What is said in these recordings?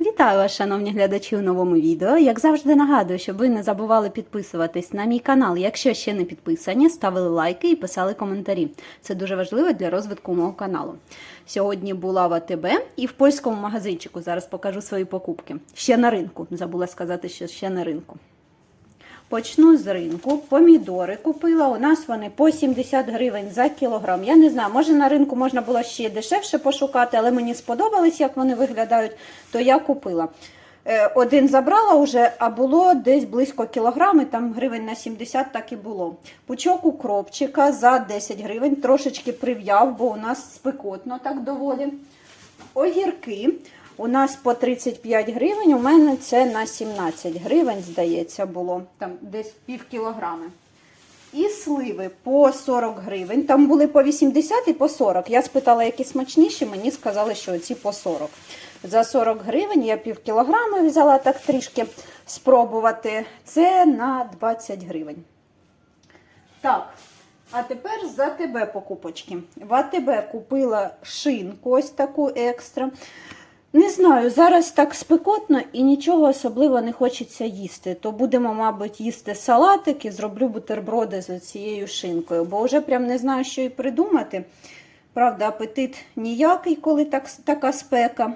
Вітаю вас, шановні глядачі, у новому відео. Як завжди нагадую, щоб ви не забували підписуватись на мій канал. Якщо ще не підписані, ставили лайки і писали коментарі. Це дуже важливо для розвитку мого каналу. Сьогодні була в АТБ і в польському магазинчику. Зараз покажу свої покупки. Ще на ринку. Забула сказати, що ще на ринку. Почну з ринку. Помідори купила. У нас вони по 70 гривень за кілограм. Я не знаю, може на ринку можна було ще дешевше пошукати, але мені сподобались, як вони виглядають, то я купила. Е, Один забрала вже, а було десь близько кілограми, там гривень на 70 так і було. Пучок укропчика за 10 гривень, трошечки прив'яв, бо у нас спекотно так доволі. Огірки у нас по 35 гривень, у мене це на 17 гривень, здається, було. Там десь пів кілограми. І сливи по 40 гривень. Там були по 80 і по 40. Я спитала, які смачніші, мені сказали, що ці по 40. За 40 гривень я пів кілограми взяла так трішки спробувати. Це на 20 гривень. Так, а тепер за тебе покупочки. В АТБ купила шинку ось таку екстра. Не знаю, зараз так спекотно і нічого особливо не хочеться їсти. То будемо, мабуть, їсти салатики, зроблю бутерброди з цією шинкою, бо вже прям не знаю, що і придумати. Правда, апетит ніякий, коли так, така спека.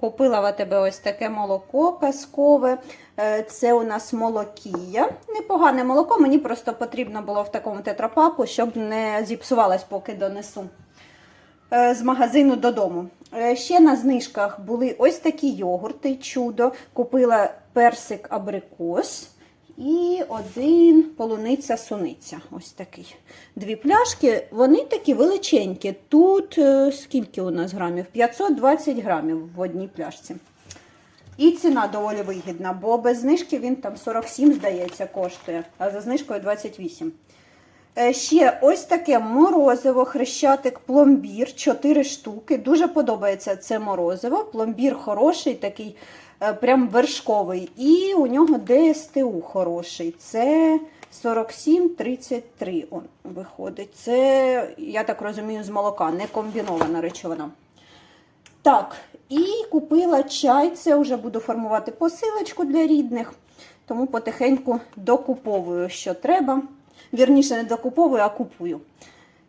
Купила в АТБ ось таке молоко казкове. Е, Це у нас молокія. Непогане молоко, мені просто потрібно було в такому тетрапаку, щоб не зіпсувалось, поки донесу з магазину додому. Е, Ще на знижках були ось такі йогурти, чудо. Купила персик абрикос і один полуниця суниця. Ось такий. Дві пляшки, вони такі величенькі. Тут е, скільки у нас грамів? 520 грамів в одній пляшці. І ціна доволі вигідна, бо без знижки він там 47, здається, коштує, а за знижкою 28. Е, Ще ось таке морозиво, хрещатик, пломбір, 4 штуки. Дуже подобається це морозиво. Пломбір хороший, такий е, прям вершковий. І у нього ДСТУ хороший. Це 47,33 он виходить. Це, я так розумію, з молока, не комбінована речовина. Так, і купила чай. Це вже буду формувати посилочку для рідних, тому потихеньку докуповую, що треба. Вірніше, не докуповую, а купую.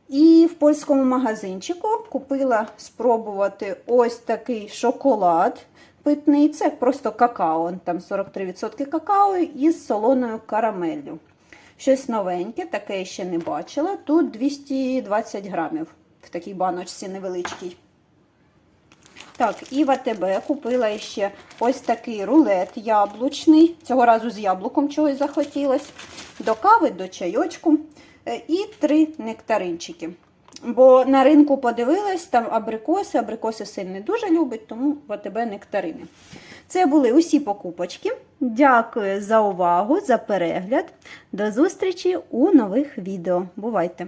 І в польському магазинчику купила спробувати ось такий шоколад питний. Це просто какао, там 43% какао із солоною карамеллю. Щось новеньке, таке я ще не бачила. Тут 220 грамів в такій баночці невеличкій. Так, і в АТБ купила ще ось такий рулет яблучний. Цього разу з яблуком чогось захотілось. До кави, до чайочку. Е, І три нектаринчики. Бо на ринку подивилась, там абрикоси, абрикоси син не дуже любить, тому в АТБ нектарини. Це були усі покупочки. Дякую за увагу, за перегляд. До зустрічі у нових відео. Бувайте!